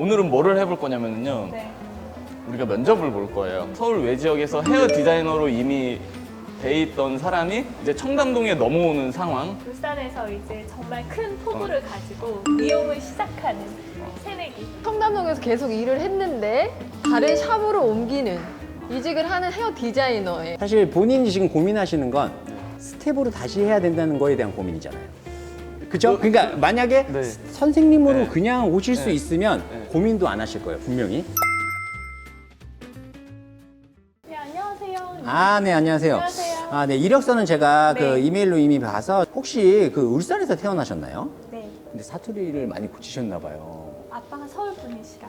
오늘은 뭐를 해볼 거냐면요. 네. 우리가 면접을 볼 거예요. 서울 외 지역에서 헤어 디자이너로 이미 돼 있던 사람이 이제 청담동에 넘어오는 상황. 울산에서 이제 정말 큰 포부를 가지고 미용을 시작하는 새내기. 청담동에서 계속 일을 했는데 다른 샵으로 옮기는 이직을 하는 헤어 디자이너에 사실 본인이 지금 고민하시는 건 스텝으로 다시 해야 된다는 거에 대한 고민이잖아요. 그죠? 그러니까 만약에 네. 선생님으로 네. 그냥 오실 수 네. 있으면 네. 고민도 안 하실 거예요, 분명히. 네, 안녕하세요. 아, 네, 안녕하세요. 안녕하세요. 아, 네, 이력서는 제가 그 네. 이메일로 이미 봐서 혹시 그 울산에서 태어나셨나요? 네. 근데 사투리를 많이 고치셨나 봐요. 아빠가 서울 분이시라.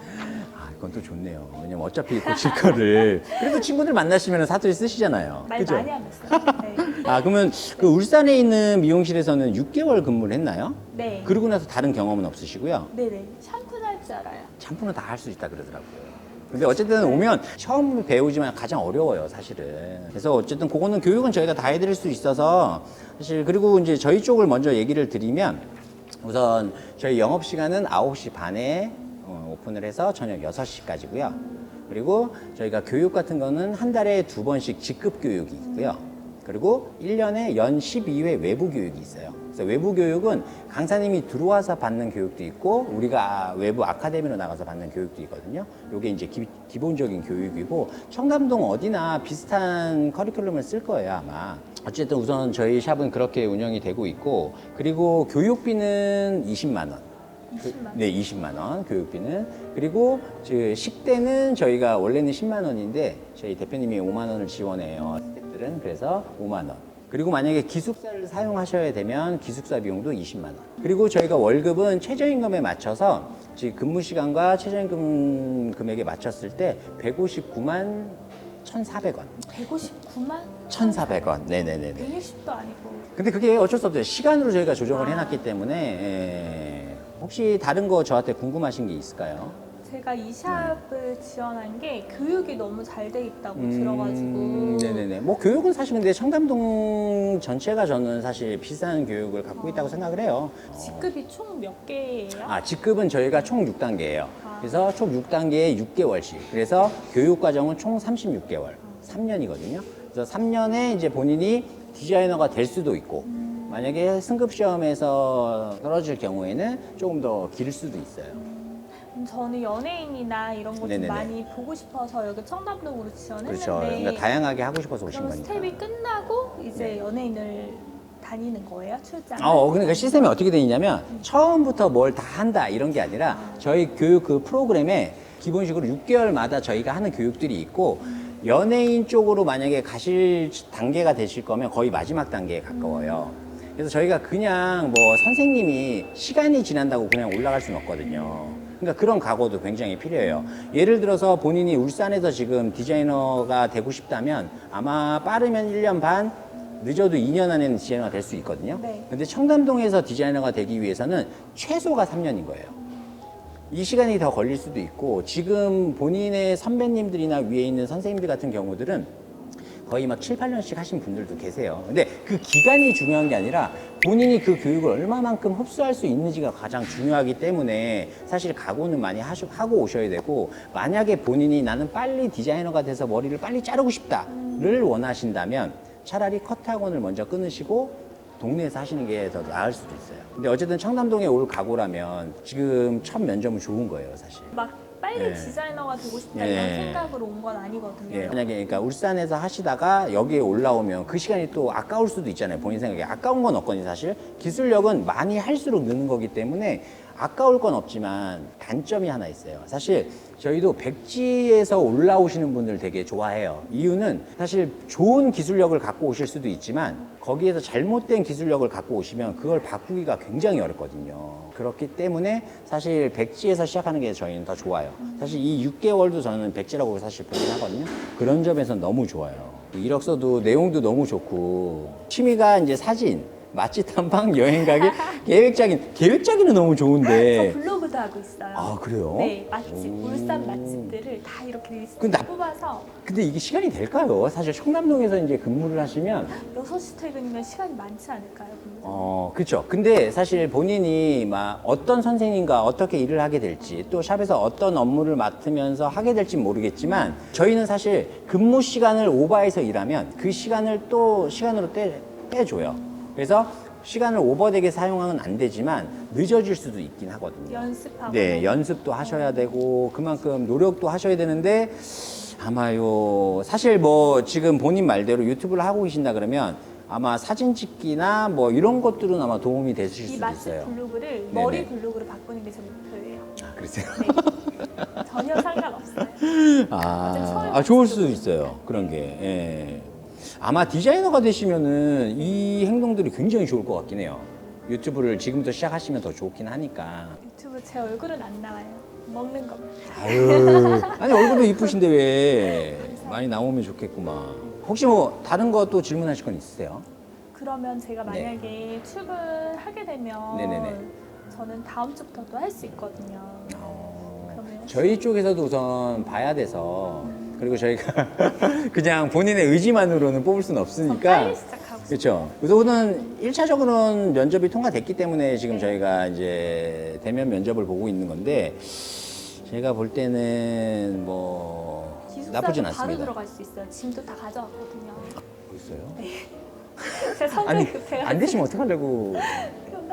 아, 그건 또 좋네요. 왜냐면 어차피 고칠 거를. 그래도 친구들 만나시면 사투리 쓰시잖아요. 말 그죠? 많이 하면서. 네. 아, 그러면 그 울산에 있는 미용실에서는 6개월 근무를 했나요? 네. 그러고 나서 다른 경험은 없으시고요. 네네. 샴푸는 할 줄 알아요. 샴푸는 다 할 수 있다 그러더라고요. 근데 어쨌든 오면 처음 배우지만 가장 어려워요, 사실은. 그래서 어쨌든 그거는 교육은 저희가 다 해드릴 수 있어서 사실 그리고 이제 저희 쪽을 먼저 얘기를 드리면 우선 저희 영업 시간은 9시 반에 어, 오픈을 해서 저녁 6시까지고요. 그리고 저희가 교육 같은 거는 한 달에 두 번씩 직급 교육이 있고요. 그리고 1년에 연 12회 외부 교육이 있어요. 그래서 외부 교육은 강사님이 들어와서 받는 교육도 있고 우리가 외부 아카데미로 나가서 받는 교육도 있거든요. 이게 이제 기, 기본적인 교육이고 청담동 어디나 비슷한 커리큘럼을 쓸 거예요 아마. 어쨌든 우선 저희 샵은 그렇게 운영이 되고 있고 그리고 교육비는 20만 원. 20만 원. 네, 20만 원 교육비는 그리고 그 식대는 저희가 원래는 10만 원인데 저희 대표님이 5만 원을 지원해요. 스태프들은 그래서 5만 원. 그리고 만약에 기숙사를 사용하셔야 되면 기숙사 비용도 20만 원. 그리고 저희가 월급은 최저임금에 맞춰서 지금 근무 시간과 최저임금 금액에 맞췄을 때 159만 1,400원. 159만? 1,400원. 네네네네. 160도 아니고. 근데 그게 어쩔 수 없어요. 시간으로 저희가 조정을 해놨기 때문에 예. 혹시 다른 거 저한테 궁금하신 게 있을까요? 제가 이 샵을 지원한 게 교육이 너무 잘 돼 있다고 음, 들어가지고. 네네네. 뭐 교육은 사실 근데 청담동 전체가 저는 사실 비싼 교육을 갖고 있다고 생각을 해요. 직급이 총 몇 개예요? 아, 직급은 저희가 총 6단계예요. 아. 그래서 총 6단계에 6개월씩. 그래서 교육 과정은 총 36개월. 3년이거든요. 그래서 3년에 이제 본인이 디자이너가 될 수도 있고 만약에 승급 시험에서 떨어질 경우에는 조금 더 길 수도 있어요. 음, 저는 연예인이나 이런 거 좀 네네네. 많이 보고 싶어서 여기 청담동으로 지원했는데 그렇죠. 그러니까 다양하게 하고 싶어서 오신 그럼 거니까. 스텝이 끝나고 이제 네. 연예인을 다니는 거예요? 출장? 어, 그러니까 시스템이 어떻게 되어 있냐면 처음부터 뭘 다 한다 이런 게 아니라 저희 교육 그 프로그램에 기본식으로 6개월마다 저희가 하는 교육들이 있고 연예인 쪽으로 만약에 가실 단계가 되실 거면 거의 마지막 단계에 가까워요. 그래서 저희가 그냥 뭐 선생님이 시간이 지난다고 그냥 올라갈 수는 없거든요. 그러니까 그런 각오도 굉장히 필요해요. 예를 들어서 본인이 울산에서 지금 디자이너가 되고 싶다면 아마 빠르면 1년 반, 늦어도 2년 안에는 디자이너가 될 수 있거든요. 네. 근데 청담동에서 디자이너가 되기 위해서는 최소가 3년인 거예요. 이 시간이 더 걸릴 수도 있고 지금 본인의 선배님들이나 위에 있는 선생님들 같은 경우들은 거의 막 7, 8년씩 하신 분들도 계세요. 근데 그 기간이 중요한 게 아니라 본인이 그 교육을 얼마만큼 흡수할 수 있는지가 가장 중요하기 때문에 사실 각오는 많이 하시, 하고 오셔야 되고 만약에 본인이 나는 빨리 디자이너가 돼서 머리를 빨리 자르고 싶다를 원하신다면 차라리 컷 학원을 먼저 끊으시고 동네에서 하시는 게 더 나을 수도 있어요. 근데 어쨌든 청담동에 올 각오라면 지금 첫 면접은 좋은 거예요, 사실. 막 빨리 네. 디자이너가 되고 싶다 네. 이런 생각으로 온 건 아니거든요. 예, 만약에 그러니까 울산에서 하시다가 여기에 올라오면 그 시간이 또 아까울 수도 있잖아요. 본인 생각에 아까운 건 없거든요, 사실. 기술력은 많이 할수록 느는 거기 때문에 아까울 건 없지만 단점이 하나 있어요. 사실 저희도 백지에서 올라오시는 분들 되게 좋아해요. 이유는 사실 좋은 기술력을 갖고 오실 수도 있지만 거기에서 잘못된 기술력을 갖고 오시면 그걸 바꾸기가 굉장히 어렵거든요. 그렇기 때문에 사실 백지에서 시작하는 게 저희는 더 좋아요. 사실 이 6개월도 저는 백지라고 사실 보긴 하거든요. 그런 점에서 너무 좋아요. 이력서도 내용도 너무 좋고 취미가 이제 사진 맛집 탐방 여행 가기 계획적인 계획적이는 너무 저 좋은데 블로그도 하고 있어요. 아 그래요? 네, 맛집, 오. 울산 맛집들을 다 이렇게 리스트 그 나- 뽑아서 근데 이게 시간이 될까요? 사실 청담동에서 이제 근무를 하시면 6시 퇴근이면 시간이 많지 않을까요? 근데? 어, 그렇죠. 근데 사실 본인이 막 어떤 선생님과 어떻게 일을 하게 될지 또 샵에서 어떤 업무를 맡으면서 하게 될지 모르겠지만 저희는 사실 근무 시간을 오버해서 일하면 그 시간을 또 시간으로 떼, 빼줘요. 그래서 시간을 오버되게 사용하면 안 되지만 늦어질 수도 있긴 하거든요. 연습하고 네, 연습도 하셔야 되고 그만큼 노력도 하셔야 되는데 아마요 사실 뭐 지금 본인 말대로 유튜브를 하고 계신다 그러면 아마 사진 찍기나 뭐 이런 것들은 아마 도움이 되실 이 수도 맛집 있어요. 블로그를 네네. 머리 블로그로 바꾸는 게 제 목표예요. 아, 그러세요? 네. 전혀 상관없어요. 아, 아, 좋을 수도 있어요. 그런 게. 예. 아마 디자이너가 되시면은 이 행동들이 굉장히 좋을 것 같긴 해요. 유튜브를 지금부터 시작하시면 더 좋긴 하니까. 유튜브 제 얼굴은 안 나와요. 먹는 거. 아유. 아니, 얼굴도 이쁘신데 왜 많이 나오면 좋겠구만. 혹시 뭐 다른 거 또 질문하실 건 있으세요? 그러면 제가 네. 만약에 출근하게 되면 네네네. 저는 다음 주부터도 할수 있거든요. 어, 그러면 저희 쪽에서도 우선 봐야 돼서 그리고 저희가 그냥 본인의 의지만으로는 뽑을 수는 더 없으니까 빨리 시작하고 싶어요. 그렇죠. 우선은 1차적으로는 면접이 통과됐기 때문에 지금 저희가 이제 대면 면접을 보고 있는 건데 제가 볼 때는 뭐 나쁘진 바로 않습니다. 들어갈 수 있어요. 짐도 다 가져왔거든요. 있어요? 제가 성격이 아니 급해가지고 안 되시면 어떡하려고?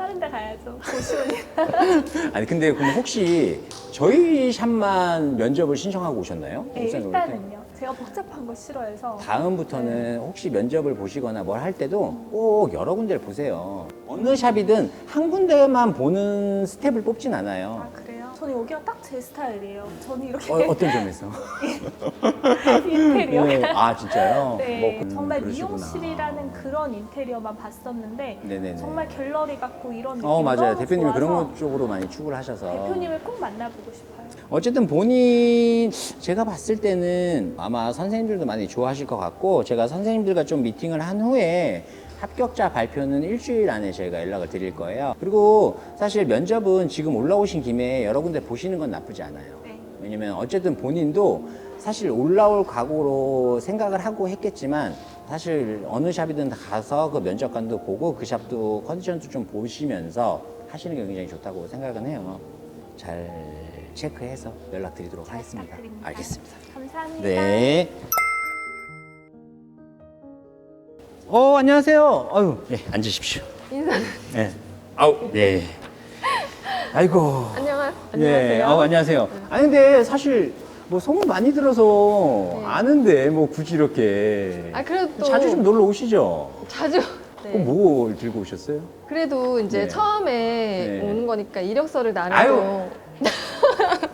다른 데 가야죠. 고시원이. 아니 근데 그럼 혹시 저희 샵만 면접을 신청하고 오셨나요? 네, 울산 놀이터? 일단은요. 제가 복잡한 거 싫어해서 다음부터는 혹시 면접을 보시거나 뭘 할 때도 꼭 여러 군데를 보세요. 어느 샵이든 한 군데만 보는 스텝을 뽑진 않아요. 아 그래요? 저는 여기가 딱 제 스타일이에요. 저는 이렇게 어, 떤 점에서? 인테리어. 네. 아 진짜요? 네, 뭐, 음, 정말 그러시구나. 미용실이라는 그런 인테리어만 봤었는데 네네네. 정말 갤러리 같고 이런 느낌 어 맞아요. 너무 대표님이 그런 좋아서 것 쪽으로 많이 추구를 하셔서. 대표님을 꼭 만나보고 싶어요. 어쨌든 본인 제가 봤을 때는 아마 선생님들도 많이 좋아하실 것 같고 제가 선생님들과 좀 미팅을 한 후에 합격자 발표는 일주일 안에 저희가 연락을 드릴 거예요. 그리고 사실 면접은 지금 올라오신 김에 여러 군데 보시는 건 나쁘지 않아요. 네. 왜냐면 어쨌든 본인도 사실 올라올 각오로 생각을 하고 했겠지만 사실 어느 샵이든 다 가서 그 면접관도 보고 그 샵도 컨디션도 좀 보시면서 하시는 게 굉장히 좋다고 생각은 해요. 잘 체크해서 연락드리도록 하겠습니다. 부탁드립니다. 알겠습니다. 감사합니다. 네. 어, 안녕하세요. 아유, 예, 앉으십시오. 인사. 네. 아우, 네. 아이고. 안녕하, 예, 안녕하세요. 어, 안녕하세요. 아니, 근데 사실 뭐 소문 많이 들어서 네. 아는데 뭐 굳이 이렇게. 아 그래도 또 자주 좀 놀러 오시죠? 자주. 네. 그럼 뭘 들고 오셨어요? 그래도 이제 네. 처음에 네. 오는 거니까 이력서를 나누고 아유.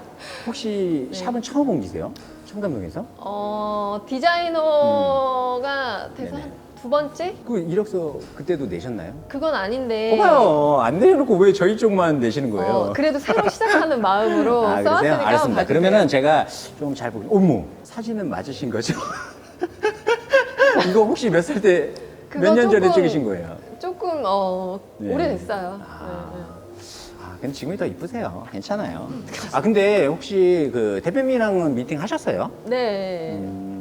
혹시 네. 샵은 처음 옮기세요? 청담동에서? 어 디자이너가 돼서 네네. 한 두 번째? 그 이력서 그때도 내셨나요? 그건 아닌데. 봐봐요. 안 내놓고 왜 저희 쪽만 내시는 거예요? 어, 그래도 새로 시작하는 마음으로 아, 그러세요? 써왔으니까 알았습니다. 봐주세요. 그러면은 제가 좀 잘 보기. 어머, 사진은 맞으신 거죠? 이거 혹시 몇 살 때, 몇 그거 년 전에 조금- 찍으신 거예요? 조금 어 네. 오래됐어요. 아. 네, 네. 아, 근데 지금이 더 이쁘세요. 괜찮아요. 아, 근데 혹시 그 대표님이랑은 미팅 하셨어요? 네. 음,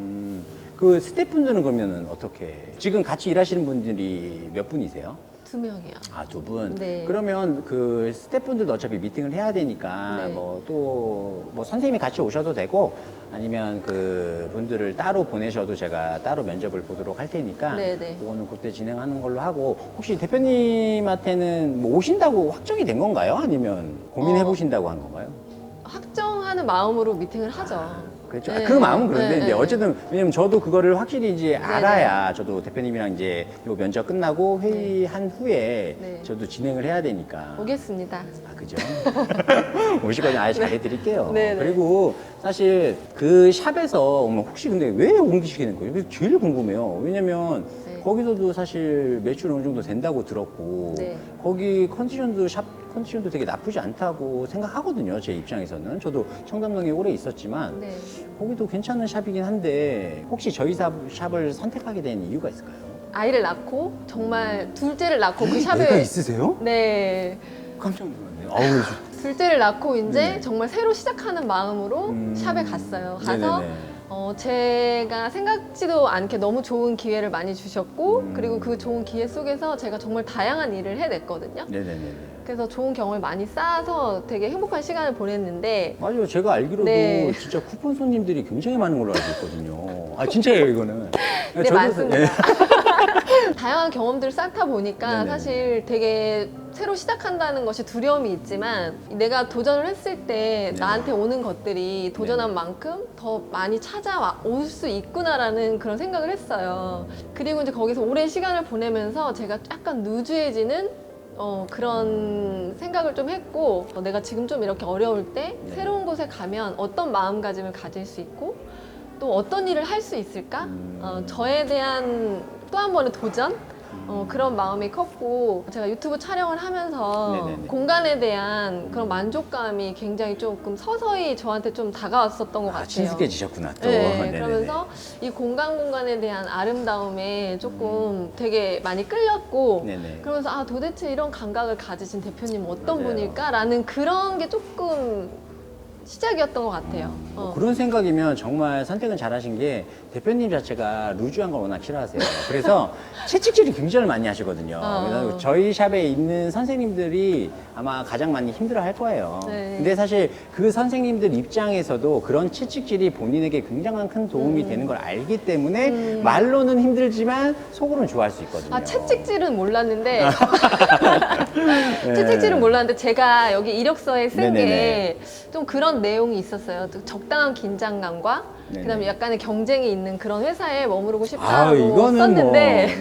그 스태프분들은 그러면은 어떻게? 지금 같이 일하시는 분들이 몇 분이세요? 두 명이요. 아, 두 분? 네. 그러면 그 스태프분들도 어차피 미팅을 해야 되니까 네. 뭐 또 뭐 선생님이 같이 오셔도 되고 아니면 그 분들을 따로 보내셔도 제가 따로 면접을 보도록 할 테니까 네, 네. 그거는 그때 진행하는 걸로 하고 혹시 대표님한테는 뭐 오신다고 확정이 된 건가요? 아니면 고민해 어. 보신다고 한 건가요? 확정하는 마음으로 미팅을 하죠. 그렇죠. 네. 그 마음은 그런데 네, 이제 네. 어쨌든 왜냐면 저도 그거를 확실히 이제 알아야 저도 대표님이랑 이제 요 면접 끝나고 회의한 후에 네. 저도 진행을 해야 되니까. 오겠습니다. 아, 그죠? 오시거든요. 아예 잘해드릴게요. 네, 네. 그리고 사실 그 샵에서 오면 혹시 근데 왜 옮기시는 거예요? 그게 제일 궁금해요. 왜냐면 네. 거기서도 사실 매출 어느 정도 된다고 들었고 네. 거기 컨디션도 샵 컨디션도 되게 나쁘지 않다고 생각하거든요. 제 입장에서는 저도 청담동에 오래 있었지만 네. 거기도 괜찮은 샵이긴 한데 혹시 저희 샵, 샵을 선택하게 된 이유가 있을까요? 아이를 낳고 정말 둘째를 낳고 그 애가 샵에 있으세요? 네 깜짝 놀랐네요. 아우, 둘째를 낳고 이제 네네. 정말 새로 시작하는 마음으로 음. 샵에 갔어요. 가서 네네네. 어, 제가 생각지도 않게 너무 좋은 기회를 많이 주셨고 음. 그리고 그 좋은 기회 속에서 제가 정말 다양한 일을 해냈거든요. 네네네. 그래서 좋은 경험을 많이 쌓아서 되게 행복한 시간을 보냈는데 맞아요. 제가 알기로도 네. 진짜 쿠폰 손님들이 굉장히 많은 걸로 알고 있거든요. 아, 진짜예요, 이거는. 네, 많습니다. 예. 다양한 경험들을 쌓다 보니까 네네. 사실 되게 새로 시작한다는 것이 두려움이 있지만 내가 도전을 했을 때 네네. 나한테 오는 것들이 도전한 네네. 만큼 더 많이 찾아올 수 있구나라는 그런 생각을 했어요. 그리고 이제 거기서 오랜 시간을 보내면서 제가 약간 누주해지는 어, 그런 생각을 좀 했고 어, 내가 지금 좀 이렇게 어려울 때 네. 새로운 곳에 가면 어떤 마음가짐을 가질 수 있고 또 어떤 일을 할 수 있을까? 음. 어, 저에 대한 또 한 번의 도전? 어, 그런 마음이 컸고 제가 유튜브 촬영을 하면서 네네네. 공간에 대한 그런 만족감이 굉장히 조금 서서히 저한테 좀 다가왔었던 것 아, 같아요. 친숙해지셨구나, 또. 네, 네네네. 그러면서 이 공간 공간에 대한 아름다움에 조금 되게 많이 끌렸고 음. 네네. 그러면서 아 도대체 이런 감각을 가지신 대표님 어떤 맞아요. 분일까라는 그런 게 조금 시작이었던 것 같아요. 뭐 어. 그런 생각이면 정말 선택은 잘하신 게 대표님 자체가 루즈한 걸 워낙 싫어하세요. 그래서 채찍질이 굉장히 많이 하시거든요. 어. 그래서 저희 샵에 있는 선생님들이 아마 가장 많이 힘들어 할 거예요. 네. 근데 사실 그 선생님들 입장에서도 그런 채찍질이 본인에게 굉장한 큰 도움이 음. 되는 걸 알기 때문에 말로는 힘들지만 속으로는 좋아할 수 있거든요. 아 채찍질은 몰랐는데 네. 채찍질은 몰랐는데 제가 여기 이력서에 쓴 게 네네네. 좀 그런 내용이 있었어요. 또 적당한 긴장감과 네네. 그다음에 약간의 경쟁이 있는 그런 회사에 머무르고 아, 싶다고 이거는 썼는데 뭐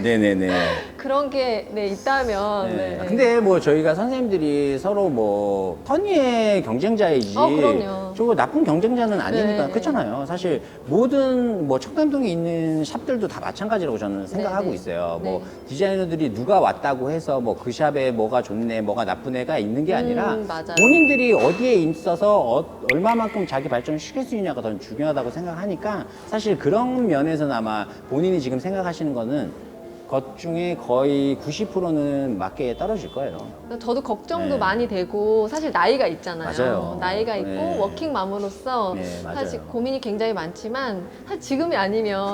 네네네. 그런 게 네, 있다면 네. 네. 근데 뭐 저희가 선생님들이 서로 뭐 선의의 경쟁자이지 어, 그럼요. 저 나쁜 경쟁자는 아니니까 네. 그렇잖아요. 사실 모든 뭐 청담동에 있는 샵들도 다 마찬가지라고 저는 생각하고 네, 네. 있어요. 뭐 네. 디자이너들이 누가 왔다고 해서 뭐 그 샵에 뭐가 좋네, 뭐가 나쁜 애가 있는 게 아니라 음, 맞아요. 본인들이 어디에 있어서 어- 얼마만큼 자기 발전을 시킬 수 있냐가 더 중요하다고 생각하니까 사실 그런 면에서는 아마 본인이 지금 생각하시는 거는 것 중에 거의 90%는 맞게 떨어질 거예요. 저도 걱정도 네. 많이 되고 사실 나이가 있잖아요. 맞아요. 나이가 있고 네. 워킹맘으로서 네, 맞아요. 사실 고민이 굉장히 많지만 사실 지금이 아니면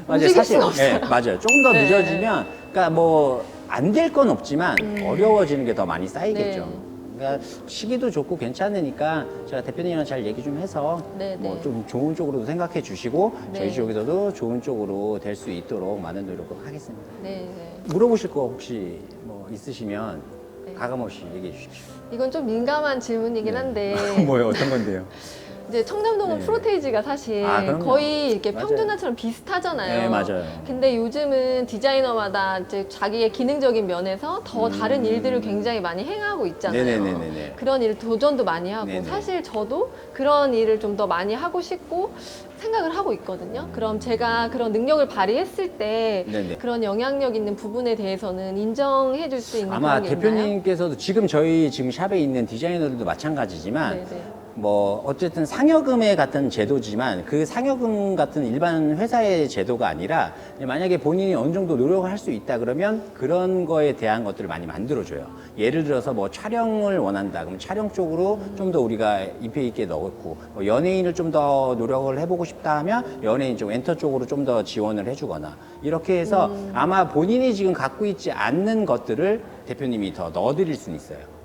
맞아요. 움직일 사실 수가 없어요. 네, 맞아요. 조금 더 네. 늦어지면 그러니까 뭐 안 될 건 없지만 어려워지는 게 더 많이 쌓이겠죠. 네. 그러니까 시기도 좋고 괜찮으니까 제가 대표님이랑 잘 얘기 좀 해서 네, 뭐 네. 좀 좋은 쪽으로도 생각해 주시고 저희 네. 쪽에서도 좋은 쪽으로 될 수 있도록 많은 노력을 하겠습니다. 네, 네. 물어보실 거 혹시 뭐 있으시면 네. 가감 없이 얘기해 주십시오. 이건 좀 민감한 질문이긴 네. 한데 뭐요? 어떤 건데요? 이제 청담동은 네. 프로테이지가 사실 아, 그럼요. 거의 이렇게 맞아요. 평준화처럼 비슷하잖아요. 네, 맞아요. 근데 요즘은 디자이너마다 이제 자기의 기능적인 면에서 더 다른 일들을 굉장히 많이 행하고 있잖아요. 음. 네네네네네. 그런 일 도전도 많이 하고 네네. 사실 저도 그런 일을 좀 더 많이 하고 싶고 생각을 하고 있거든요. 그럼 제가 그런 능력을 발휘했을 때 네네. 그런 영향력 있는 부분에 대해서는 인정해 줄 수 있는 아마 그런 게 있나요? 대표님께서도 지금 저희 지금 샵에 있는 디자이너들도 마찬가지지만 네네. 뭐 어쨌든 상여금에 같은 제도지만 그 상여금 같은 일반 회사의 제도가 아니라 만약에 본인이 어느 정도 노력을 할 수 있다 그러면 그런 거에 대한 것들을 많이 만들어줘요. 예를 들어서 뭐 촬영을 원한다 그러면 촬영 쪽으로 좀 더 우리가 임팩 있게 넣고 뭐 연예인을 좀 더 노력을 해보고 싶다 하면 연예인 쪽 엔터 쪽으로 좀 더 지원을 해주거나 이렇게 해서 아마 본인이 지금 갖고 있지 않는 것들을 대표님이 더 넣어드릴 수는 있어요.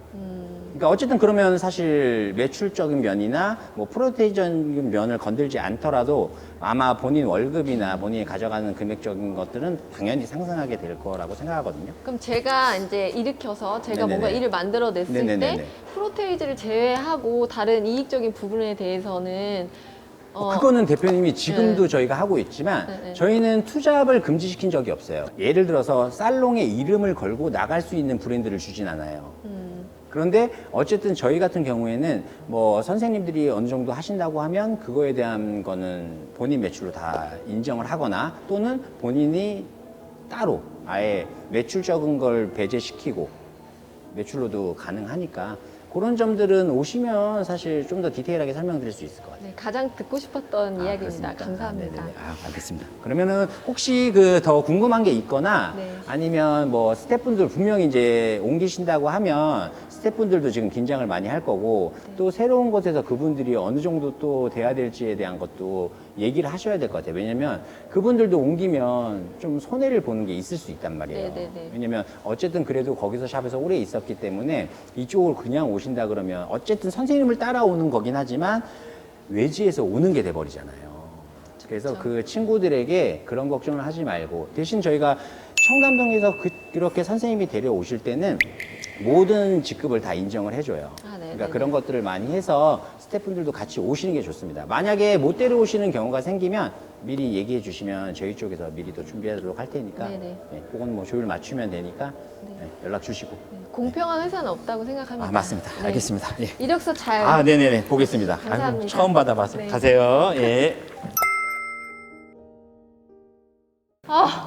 그러니까 어쨌든 그러면 사실 매출적인 면이나 뭐 프로테이적인 면을 건들지 않더라도 아마 본인 월급이나 본인이 가져가는 금액적인 것들은 당연히 상승하게 될 거라고 생각하거든요. 그럼 제가 이제 일으켜서 제가 네네네. 뭔가 일을 만들어냈을 네네네네. 때 프로테이지를 제외하고 다른 이익적인 부분에 대해서는 어, 그거는 대표님이 지금도 네. 저희가 하고 있지만 네, 네. 저희는 투잡을 금지시킨 적이 없어요. 예를 들어서 살롱의 이름을 걸고 나갈 수 있는 브랜드를 주진 않아요. 음, 그런데 어쨌든 저희 같은 경우에는 뭐 선생님들이 어느 정도 하신다고 하면 그거에 대한 거는 본인 매출로 다 인정을 하거나 또는 본인이 따로 아예 매출 적은 걸 배제시키고 매출로도 가능하니까 그런 점들은 오시면 사실 좀 더 디테일하게 설명드릴 수 있을 것 같아요. 네, 가장 듣고 싶었던 아, 이야기입니다. 그렇습니까? 감사합니다. 아, 네네네. 아, 알겠습니다. 그러면은 혹시 그 더 궁금한 게 있거나 네. 아니면 뭐 스태프분들 분명히 이제 옮기신다고 하면 스태프분들도 지금 긴장을 많이 할 거고 네. 또 새로운 곳에서 그분들이 어느 정도 또 돼야 될지에 대한 것도 얘기를 하셔야 될 것 같아요. 왜냐면 그분들도 옮기면 좀 손해를 보는 게 있을 수 있단 말이에요. 네네네. 왜냐면 어쨌든 그래도 거기서 샵에서 오래 있었기 때문에 이쪽으로 그냥 오신다 그러면 어쨌든 선생님을 따라오는 거긴 하지만 외지에서 오는 게 돼버리잖아요. 그래서 그 친구들에게 그런 걱정을 하지 말고 대신 저희가 청담동에서 그, 그렇게 선생님이 데려오실 때는 모든 직급을 다 인정을 해줘요. 아, 네, 그러니까 네, 그런 것들을 많이 해서 스태프분들도 같이 오시는 게 좋습니다. 만약에 못 데려오시는 경우가 생기면 미리 얘기해 주시면 저희 쪽에서 미리 또 준비하도록 할 테니까 네네. 네, 그건 뭐 조율 맞추면 되니까 네, 연락 주시고. 네, 공평한 회사는 없다고 생각합니다. 아 맞습니다. 네. 알겠습니다. 예. 이력서 잘 아 네네네 보겠습니다. 감사합니다. 처음 받아봐서 네. 가세요. 예. 면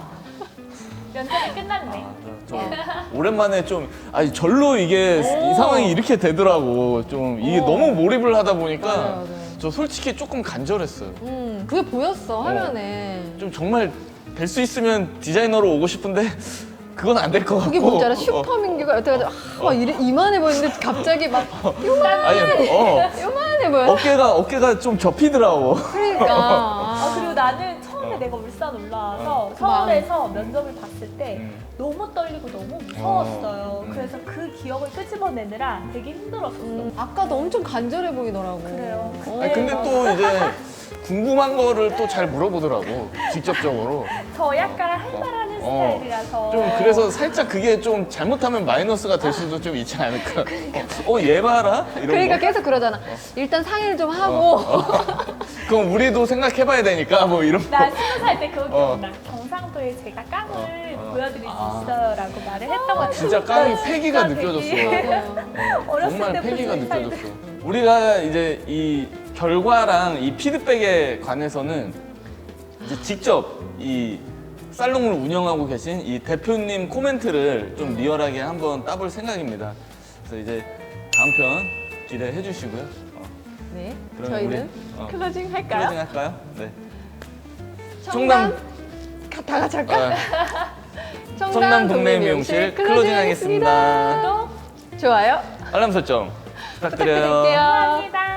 오랜만에 좀 아니 절로 이게 이 상황이 이렇게 되더라고. 좀 이게 너무 몰입을 하다 보니까 맞아요, 맞아요. 저 솔직히 조금 간절했어요. 음, 그게 보였어 화면에. 좀 정말 될 수 있으면 디자이너로 오고 싶은데 그건 안 될 것 같고. 그게 뭔지 알아? 어, 슈퍼민규가 여태까지 아, 막 이래, 이만해 보였는데 갑자기 막 아니 어 요만해 보여. 어깨가 어깨가 좀 접히더라고. 그러니까. 아, 그리고 나는 처음에 내가 울산 올라와서 그 서울에서 면접을 봤을 때 음. 너무 떨리고 너무 무서웠어요. 그래서 그 기억을 끄집어내느라 되게 힘들었었어. 음, 아까도 엄청 간절해 보이더라고. 그래요. 어. 아니, 근데 또 이제 궁금한 거를 또 잘 물어보더라고. 직접적으로. 저 약간 할 말하는 어. 스타일이라서 좀 그래서 살짝 그게 좀 잘못하면 마이너스가 될 수도 좀 있지 않을까. 어, 얘 봐라? 이런 그러니까 거. 계속 그러잖아. 일단 상의를 좀 하고. 그럼 우리도 생각해봐야 되니까 뭐 이런 나 거. 스무 살 때 그거 어. 기억나. 경상도에 제가 깡을 어, 어. 보여드릴 수 아. 있어요라고 말을 했던 거 같아. 진짜 나 패기가 느껴졌어. 맞아요. 어렸을 정말 때부터 패기가. 느껴졌어. 우리가 이제 이 결과랑 이 피드백에 관해서는 이제 직접 이 살롱을 운영하고 계신 이 대표님 코멘트를 좀 리얼하게 한번 따볼 생각입니다. 그래서 이제 다음 편 기대해 주시고요. 어, 네. 그러면 저희는 우리, 어, 클로징 할까요? 클로징 할까요? 네. 청담 청담 가- 다 같이 할까? 어, 청담 동네 미용실 클로징 하겠습니다. 또 좋아요. 알람 설정 부탁드려요. 부탁드릴게요. 감사합니다.